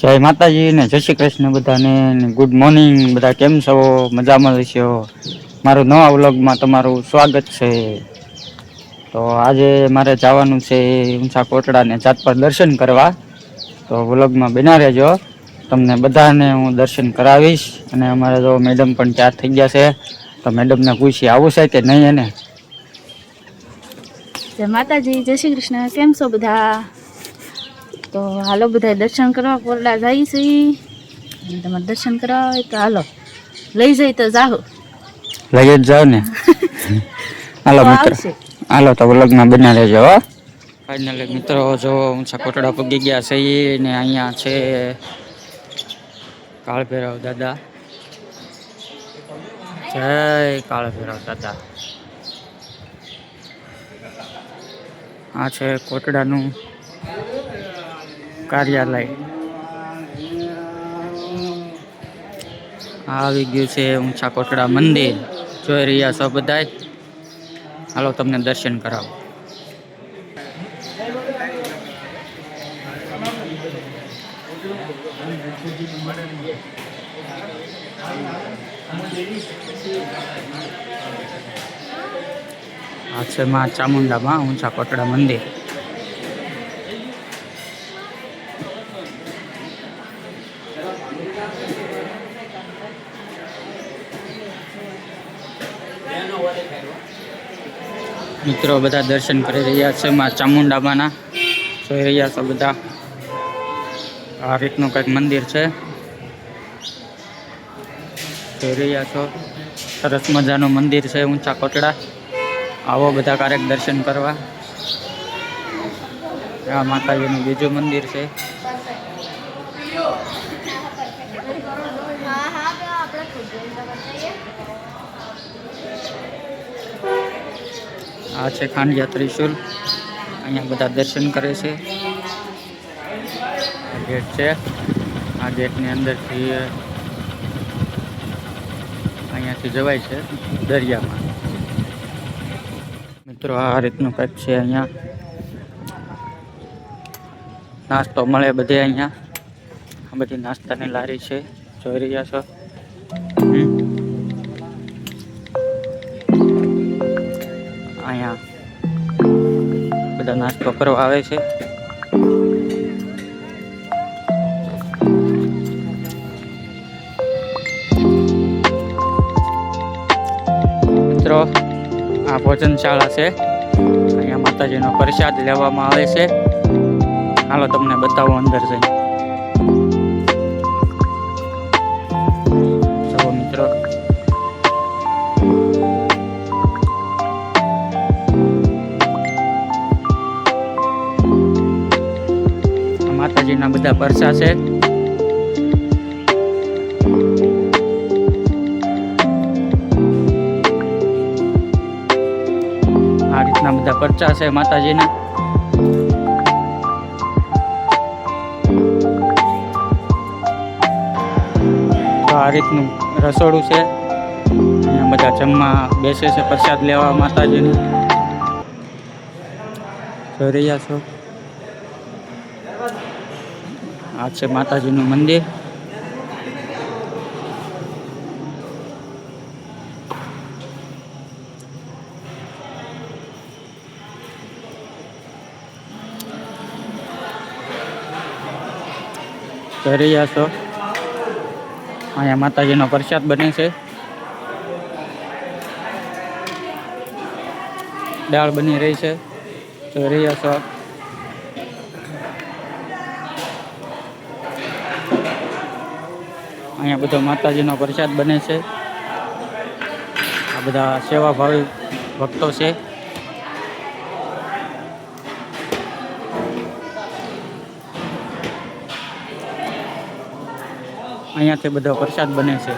જય માતાજી ને જય શ્રી કૃષ્ણ બધાને ગુડ મોર્નિંગ બધા કેમ છો? મજામાં રહેશો મારું નવા વ્લોગમાં તમારું સ્વાગત છે. તો આજે મારે જવાનું છે ઊંચા કોટડાને જાત પર દર્શન કરવા. તો વ્લોગમાં બના રહેજો. તમને બધાને હું દર્શન કરાવીશ. અને અમારે તો મેડમ પણ ચાર થઈ ગયા છે. તો મેડમને પૂછી આવું છે કે નહીં એને? જય માતાજી, જય શ્રી કૃષ્ણ. કેમ છો બધા? તો હાલો બધા દર્શન કરવા કોરડા જાય છે. તમારે દર્શન કરવા હોય તો હાલો લઈ જઈ તો જાઓ લઈ જ જાઓ ને. હાલો મિત્રો. હાલો તો લગ્ન બના લેજો હો. ફાઇનલી મિત્રો જો ઊંચા કોટડા પગી ગયા છે ને અહીંયા છે કાળભૈરવ દાદા. જય કાળભૈરવ દાદા. આ છે કોટડાનું કાર્યાલય. આવી ગયું છે ઊંચા કોટડા મંદિર. જોઈ રહ્યા છો બધાય? હાલો તમને દર્શન કરાવો. આ છે માં ચામુંડામાં ઊંચા કોટડા મંદિર. મિત્રો બધા દર્શન કરી રહ્યા છે માં ચામુંડાબાના જોઈ રહ્યા છો બધા. આ રીતનું કંઈક મંદિર છે. જોઈ રહ્યા છો. સરસ મજાનું મંદિર છે ઊંચા કોટડા. આવો બધા ક્યારેક દર્શન કરવા. આ માતાજીનું બીજું મંદિર છે. આ છે ખાંડિયા ત્રિશુલ અહીંયા બધા દર્શન કરે છે. ગેટ છે. આ ગેટની અંદરથી અહીંયાથી જવાય છે, દરિયામાં. મિત્રો, આ રીતનું કંઈક છે અહીંયા. નાસ્તો મળે બધે અહીંયા. આ બધી નાસ્તાની લારી છે. જોઈ રહ્યા છો. અહીંયા બધા નાસ્તો કરવા આવે છે. મિત્રો, આ ભોજનશાળા છે. અહીંયા માતાજીનો પ્રસાદ લેવામાં આવે છે. હાલો તમને બતાવો અંદર જઈને. આ બધા પરસા છે. આ રીતના બધા પરચા છે માતાજીના. તો આ રીતનું રસોડું છે. અહીંયા બધા જમવા બેસે છે પ્રસાદ લેવા માતાજીને. જોઈ રહ્યા છો? આ છે માતાજીનું મંદિર. જોઈ જશો અહીંયા માતાજીનો પ્રસાદ બને છે. દાળ બની રહી છે. તો રહ્યા છો અહીંયા બધો માતાજીનો પ્રસાદ બને છે. આ બધા સેવાભાવી ભક્તો છે. અહીંયાથી બધો પ્રસાદ બને છે.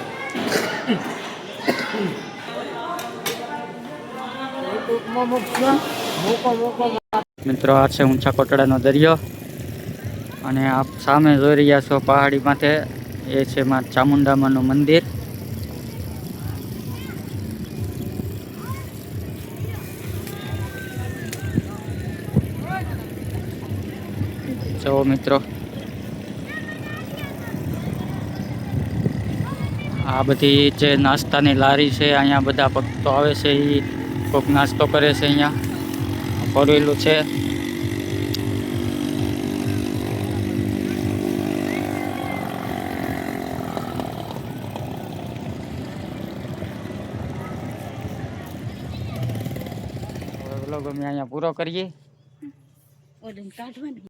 મિત્રો, આ છે ઊંચા કોટડાનો દરિયો. અને આપ સામે જોઈ રહ્યા છો પહાડી માથે. એ છે માં ચામુંડામાનું મંદિર. જવો મિત્રો, આ બધી જે નાસ્તાની લારી છે, અહીંયા બધા ભક્તો આવે છે એ કોઈક નાસ્તો કરે છે અહીંયા. ફોરેલું છે. વ્લોગ અમે અહીંયા પૂરો કરીએ.